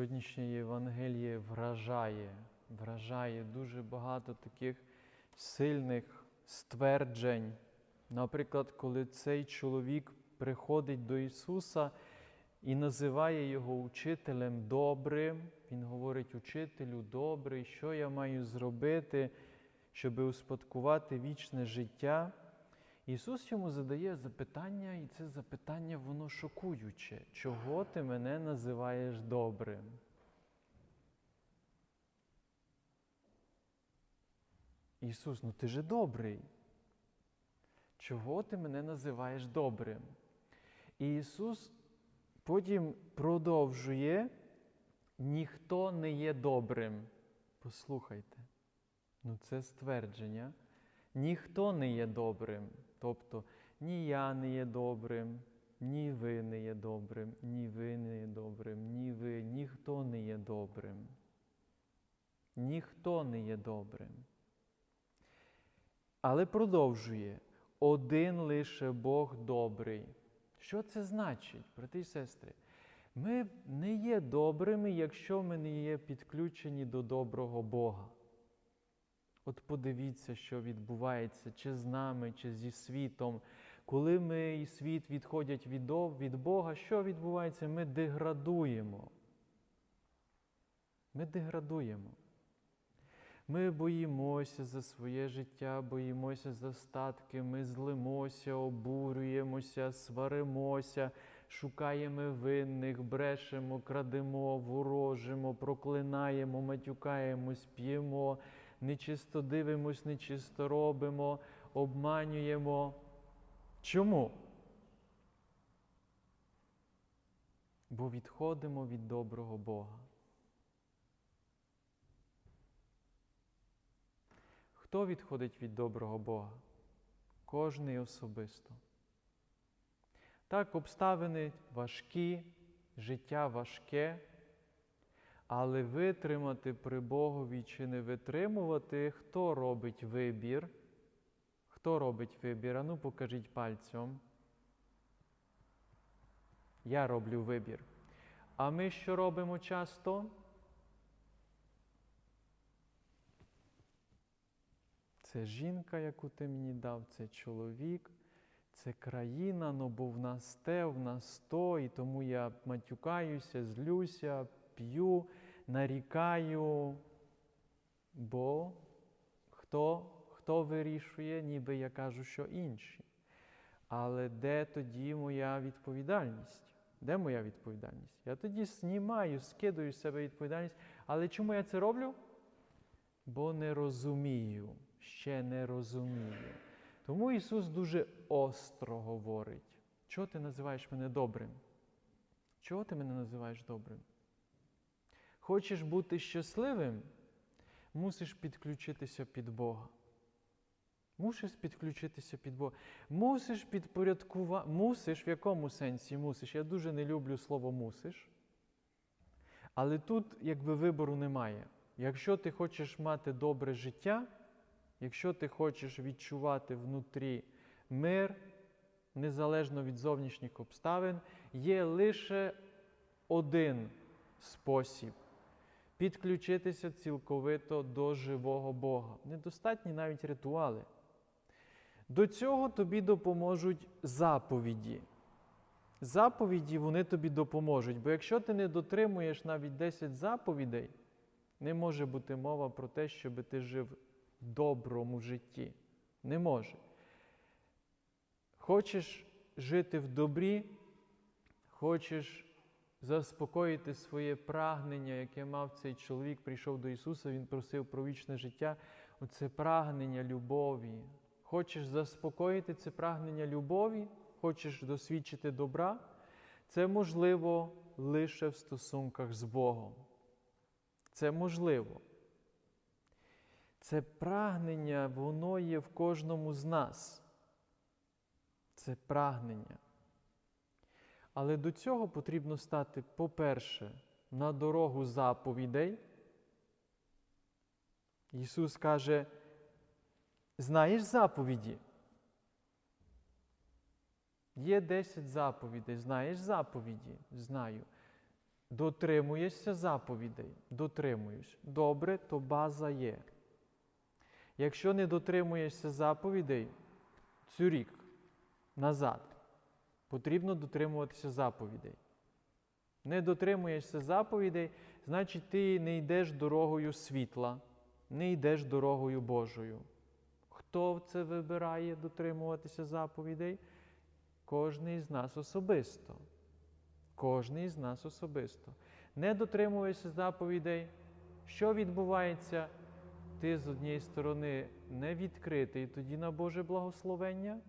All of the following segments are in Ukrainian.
Сьогоднішнє Євангеліє вражає, вражає дуже багато таких сильних стверджень. Наприклад, коли цей чоловік приходить до Ісуса і називає Його учителем добрим, Він говорить, учителю добрий, що я маю зробити, щоб успадкувати вічне життя. Ісус йому задає запитання, і це запитання воно шокуюче. Чого ти мене називаєш добрим? Ісус, ну ти же добрий. Чого ти мене називаєш добрим? І Ісус потім продовжує, ніхто не є добрим. Послухайте, ну це ствердження. Ніхто не є добрим. Тобто ні я не є добрим, ні ви не є добрим, ні ви не є добрим, ні ви, ніхто не є добрим. Ніхто не є добрим. Але продовжує один лише Бог добрий. Що це значить, брати і сестри? Ми не є добрими, якщо ми не є підключені до доброго Бога. От подивіться, що відбувається чи з нами, чи зі світом. Коли ми і світ відходять від, Бога, що відбувається? Ми деградуємо. Ми деградуємо. Ми боїмося за своє життя, боїмося за статки, ми злимося, обурюємося, сваримося, шукаємо винних, брешемо, крадемо, ворожимо, проклинаємо, матюкаємось, п'ємо, нечисто дивимось, нечисто робимо, обманюємо. Чому? Бо відходимо від доброго Бога. Хто відходить від доброго Бога? Кожний особисто. Так, обставини важкі, життя важке, але витримати при Богові чи не витримувати, хто робить вибір? Хто робить вибір? Ану, покажіть пальцем. Я роблю вибір. А ми що робимо часто? Це жінка, яку ти мені дав, це чоловік, це країна, ну бо в нас те, в нас то, і тому я матюкаюся, злюся, п'ю, нарікаю. Бо хто, хто вирішує, ніби я кажу, що інші. Але де тоді моя відповідальність? Де моя відповідальність? Я тоді знімаю, скидаю з себе відповідальність. Але чому я це роблю? Бо не розумію, ще не розумію. Тому Ісус дуже остро говорить: чого ти називаєш мене добрим? Чого ти мене називаєш добрим? Хочеш бути щасливим, мусиш підключитися під Бога. Мусиш підключитися під Бога. Мусиш підпорядкувати. Мусиш, в якому сенсі мусиш? Я дуже не люблю слово мусиш. Але тут якби вибору немає. Якщо ти хочеш мати добре життя, якщо ти хочеш відчувати внутрі мир, незалежно від зовнішніх обставин, є лише один спосіб підключитися цілковито до живого Бога. Недостатні навіть ритуали. До цього тобі допоможуть заповіді. Заповіді вони тобі допоможуть, бо якщо ти не дотримуєш навіть 10 заповідей, не може бути мова про те, щоб ти жив в доброму житті. Не може. Хочеш жити в добрі, хочеш заспокоїти своє прагнення, яке мав цей чоловік, прийшов до Ісуса, Він просив про вічне життя. Оце прагнення любові. Хочеш заспокоїти це прагнення любові, хочеш досвідчити добра, це можливо лише в стосунках з Богом. Це можливо. Це прагнення, воно є в кожному з нас. Це прагнення. Але до цього потрібно стати, по-перше, на дорогу заповідей. Ісус каже, знаєш заповіді? Є 10 заповідей. Знаєш заповіді? Знаю. Дотримуєшся заповідей, дотримуєш. Добре, то база є. Якщо не дотримуєшся заповідей, цюрік, назад, потрібно дотримуватися заповідей. Не дотримуєшся заповідей, значить ти не йдеш дорогою світла, не йдеш дорогою Божою. Хто це вибирає дотримуватися заповідей? Кожний з нас особисто. Кожний з нас особисто. Не дотримуєшся заповідей. Що відбувається? Ти з однієї сторони не відкритий тоді на Боже благословення,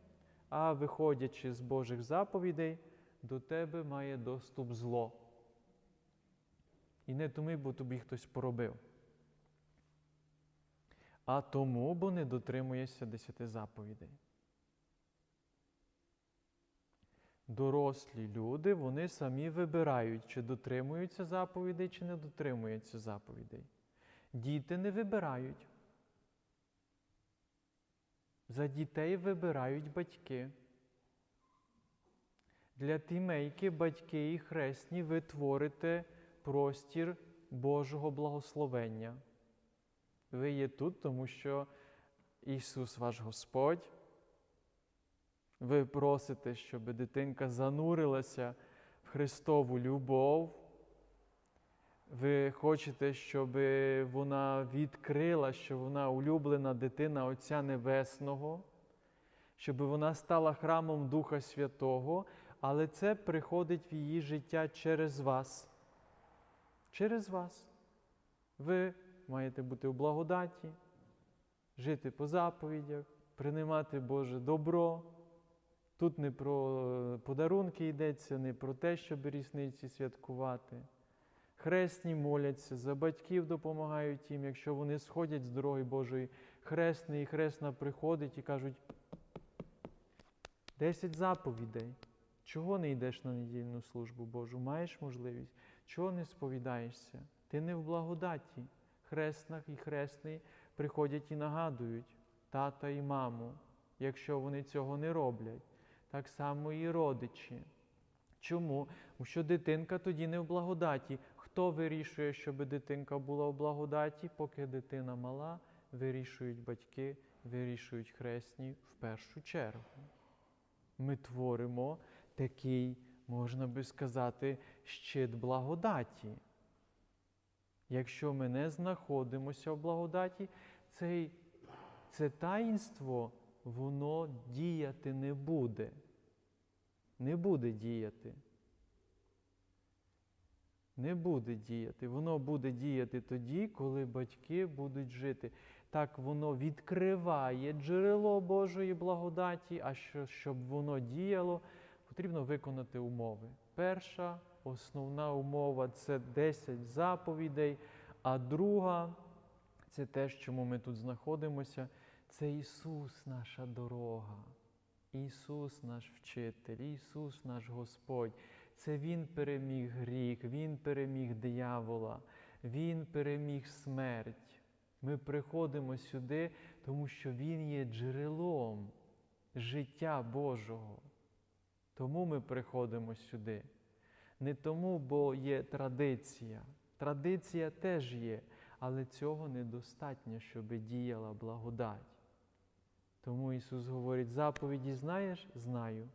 а виходячи з Божих заповідей, до тебе має доступ зло. І не тому, бо тобі хтось поробив. А тому, бо не дотримуєшся десяти заповідей. Дорослі люди, вони самі вибирають, чи дотримуються заповідей, чи не дотримуються заповідей. Діти не вибирають. За дітей вибирають батьки. Для тімейки батьки і хресні ви творите простір Божого благословення. Ви є тут, тому що Ісус ваш Господь. Ви просите, щоб дитинка занурилася в Христову любов. Ви хочете, щоб вона відкрила, що вона улюблена дитина Отця Небесного, щоб вона стала храмом Духа Святого, але це приходить в її життя через вас. Через вас. Ви маєте бути у благодаті, жити по заповідях, приймати Боже добро. Тут не про подарунки йдеться, не про те, щоб рісниці святкувати. Хресні моляться, за батьків допомагають їм, якщо вони сходять з дороги Божої. Хресний і хресна приходить і кажуть, десять заповідей. Чого не йдеш на недільну службу Божу? Маєш можливість? Чого не сповідаєшся? Ти не в благодаті. Хресна і хресний приходять і нагадують тата і маму, якщо вони цього не роблять. Так само і родичі. Чому? Тому що дитинка тоді не в благодаті. Хто вирішує, щоб дитинка була в благодаті, поки дитина мала, вирішують батьки, вирішують хресні в першу чергу. Ми творимо такий, можна би сказати, щит благодаті. Якщо ми не знаходимося в благодаті, цей, це таїнство, воно діяти не буде. Не буде діяти. Не буде діяти. Воно буде діяти тоді, коли батьки будуть жити. Так воно відкриває джерело Божої благодаті, а що, щоб воно діяло, потрібно виконати умови. Перша основна умова це 10 заповідей, а друга це те, чому ми тут знаходимося, це Ісус, наша дорога. Ісус наш вчитель, Ісус наш Господь. Це Він переміг гріх, Він переміг диявола, Він переміг смерть. Ми приходимо сюди, тому що Він є джерелом життя Божого. Тому ми приходимо сюди. Не тому, бо є традиція. Традиція теж є, але цього недостатньо, щоб діяла благодать. Тому Ісус говорить, заповіді знаєш? Знаю.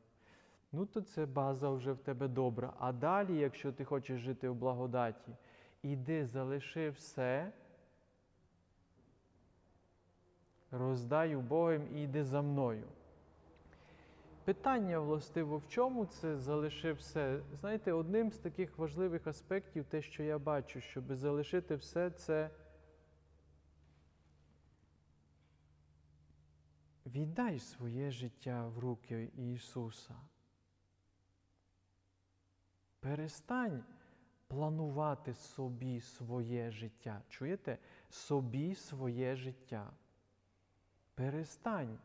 Ну, то це база вже в тебе добра. А далі, якщо ти хочеш жити в благодаті, іди, залиши все, роздай Богом і йди за мною. Питання, властиво, в чому це залиши все? Знаєте, одним з таких важливих аспектів, те, що я бачу, щоб залишити все, це віддай своє життя в руки Ісуса. Перестань планувати собі своє життя. Чуєте? Собі своє життя. Перестань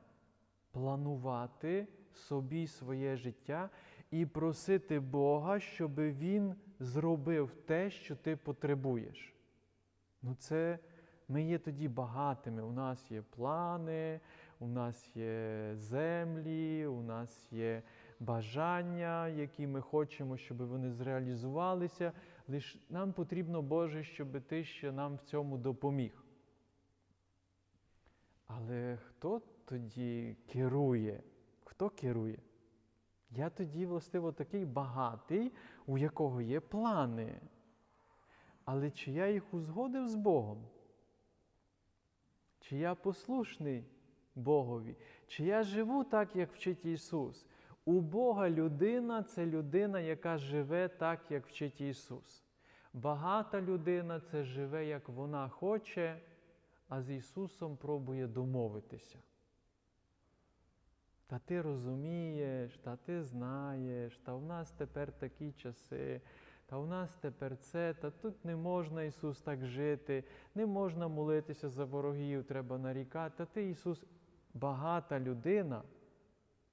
планувати собі своє життя і просити Бога, щоб Він зробив те, що ти потребуєш. Ну, це ми є тоді багатими. У нас є плани, у нас є землі, у нас є бажання, які ми хочемо, щоб вони зреалізувалися Лиш нам потрібно, Боже, щоб Ти ще нам в цьому допоміг. Але хто тоді керує? Хто керує? Я тоді, властиво, такий багатий, у якого є плани. Але чи я їх узгодив з Богом? Чи я послушний Богові? Чи я живу так, як вчить Ісус? У Бога людина це людина, яка живе так, як вчить Ісус. Багата людина це живе, як вона хоче, а з Ісусом пробує домовитися. Та ти розумієш, та ти знаєш, та в нас тепер такі часи, та в нас тепер це, та тут не можна Ісус так жити, не можна молитися за ворогів, треба нарікати. Та ти, Ісус, багата людина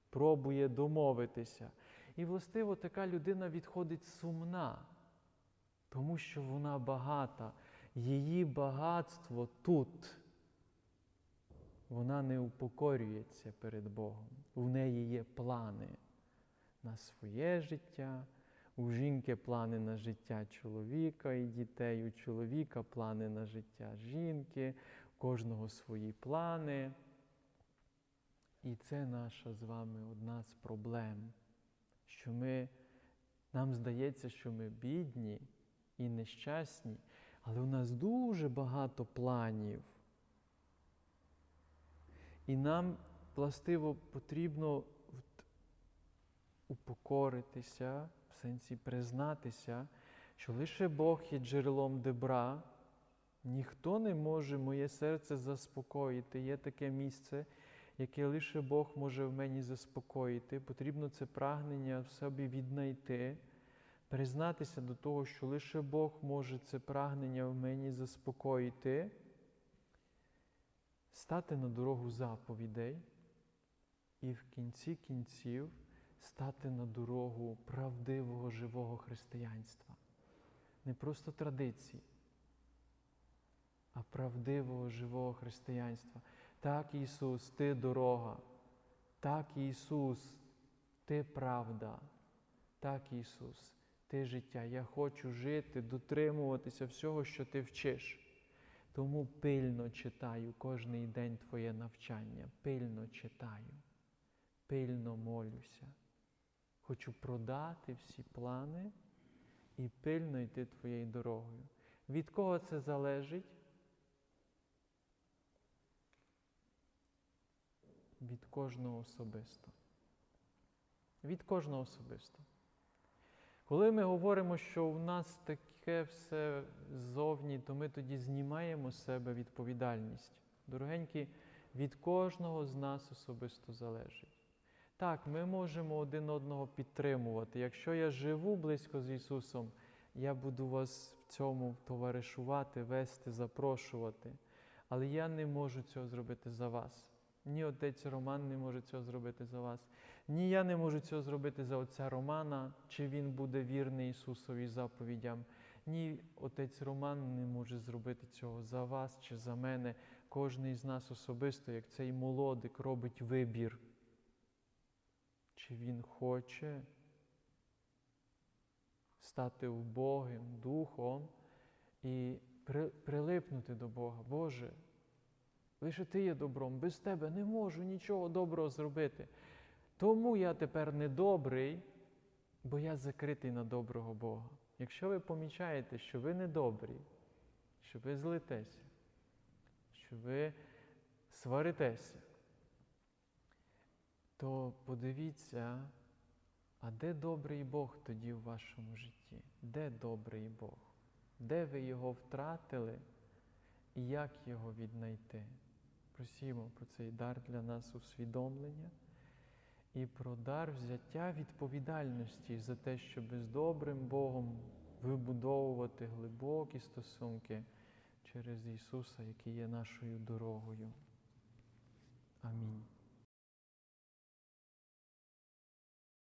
пробує домовитися. І, властиво, така людина відходить сумна, тому що вона багата, її багатство тут. Вона не упокорюється перед Богом. У неї є плани на своє життя, у жінки плани на життя чоловіка і дітей, у чоловіка плани на життя жінки, у кожного свої плани. І це наша з вами одна з проблем, що ми, нам здається, що ми бідні і нещасні, але у нас дуже багато планів. І нам, властиво, потрібно от упокоритися, в сенсі признатися, що лише Бог є джерелом добра, ніхто не може моє серце заспокоїти. Є таке місце, яке лише Бог може в мені заспокоїти. Потрібно це прагнення в собі віднайти, признатися до того, що лише Бог може це прагнення в мені заспокоїти стати на дорогу заповідей і в кінці кінців стати на дорогу правдивого живого християнства. Не просто традиції, а правдивого живого християнства. Так, Ісус, Ти дорога, так, Ісус, Ти правда, так, Ісус, Ти життя. Я хочу жити, дотримуватися всього, що Ти вчиш. Тому пильно читаю кожний день Твоє навчання, пильно читаю, пильно молюся. Хочу продати всі плани і пильно йти Твоєю дорогою. Від кого це залежить? Від кожного особисто. Від кожного особисто. Коли ми говоримо, що в нас таке все ззовні, то ми тоді знімаємо з себе відповідальність. Дорогенькі, від кожного з нас особисто залежить. Так, ми можемо один одного підтримувати. Якщо я живу близько з Ісусом, я буду вас в цьому товаришувати, вести, запрошувати. Але я не можу цього зробити за вас. Ні отець Роман не може цього зробити за вас. Ні я не можу цього зробити за отця Романа, чи він буде вірний Ісусові заповідям. Ні, отець Роман не може зробити цього за вас чи за мене. Кожний з нас особисто, як цей молодик, робить вибір. Чи він хоче стати убогим духом і прилипнути до Бога. Боже, лише Ти є добром, без Тебе не можу нічого доброго зробити. Тому я тепер недобрий, бо я закритий на доброго Бога. Якщо ви помічаєте, що ви недобрі, що ви злитеся, що ви сваритеся, то подивіться, а де добрий Бог тоді в вашому житті? Де добрий Бог? Де ви його втратили і як його віднайти? Просімо про цей дар для нас усвідомлення і про дар взяття відповідальності за те, щоб з добрим Богом вибудовувати глибокі стосунки через Ісуса, який є нашою дорогою. Амінь.